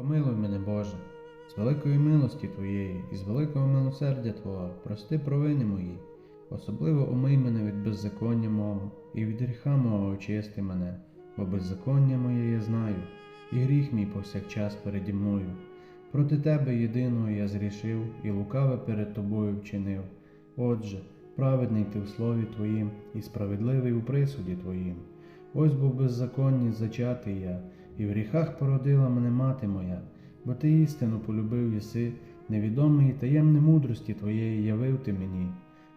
Помилуй мене, Боже, з великої милості Твоєї і з великого милосердя Твого, прости провини мої, особливо умий мене від беззаконня мого, і від гріха мого очисти мене, бо беззаконня моє я знаю, і гріх мій повсякчас переді мною. Проти Тебе єдиного я зрішив, і лукаве перед Тобою вчинив. Отже, праведний ти в слові Твоїм, і справедливий у присуді Твоїм. Ось був беззаконні зачатий я, і в гріхах породила мене мати моя, бо ти істину полюбив єси, невідомої таємне мудрості твоєї явив ти мені.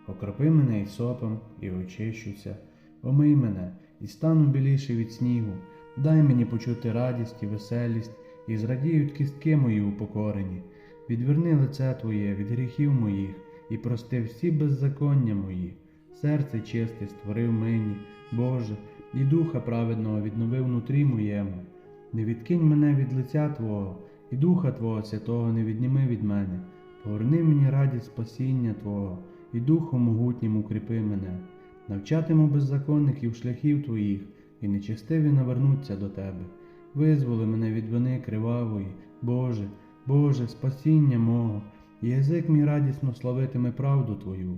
Окропи мене і сопом, і очищуся, омий мене, і стану біліший від снігу, дай мені почути радість і веселість, і зрадіють кістки мої упокорені. Відверни лице Твоє від гріхів моїх, і прости всі беззаконня мої. Серце чисте створив мені, Боже, і духа праведного відновив внутрі моєму. Не відкинь мене від лиця Твого, і Духа Твого Святого не відніми від мене. Поверни мені радість спасіння Твого, і Духом могутнім укріпи мене. Навчатиму беззаконників шляхів Твоїх, і нечестиві навернуться до Тебе. Визволи мене від вини кривавої, Боже, Боже, спасіння мого, і язик мій радісно славитиме правду Твою.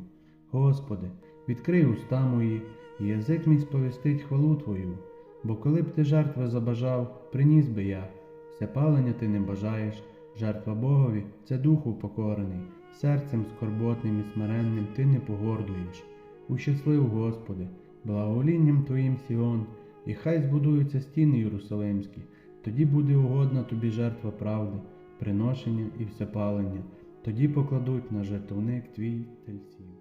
Господи, відкрий уста мої, і язик мій сповістить хвалу Твою. Бо коли б ти жертви забажав, приніс би я, все палення ти не бажаєш, жертва Богові це духу покорений, серцем скорботним і смиренним ти не погордуєш. Ущаслив, Господи, благоволінням Твоїм Сіон, і хай збудуються стіни Єрусалимські, тоді буде угодна тобі жертва правди, приношення і всепалення, тоді покладуть на жертовник твій тельців.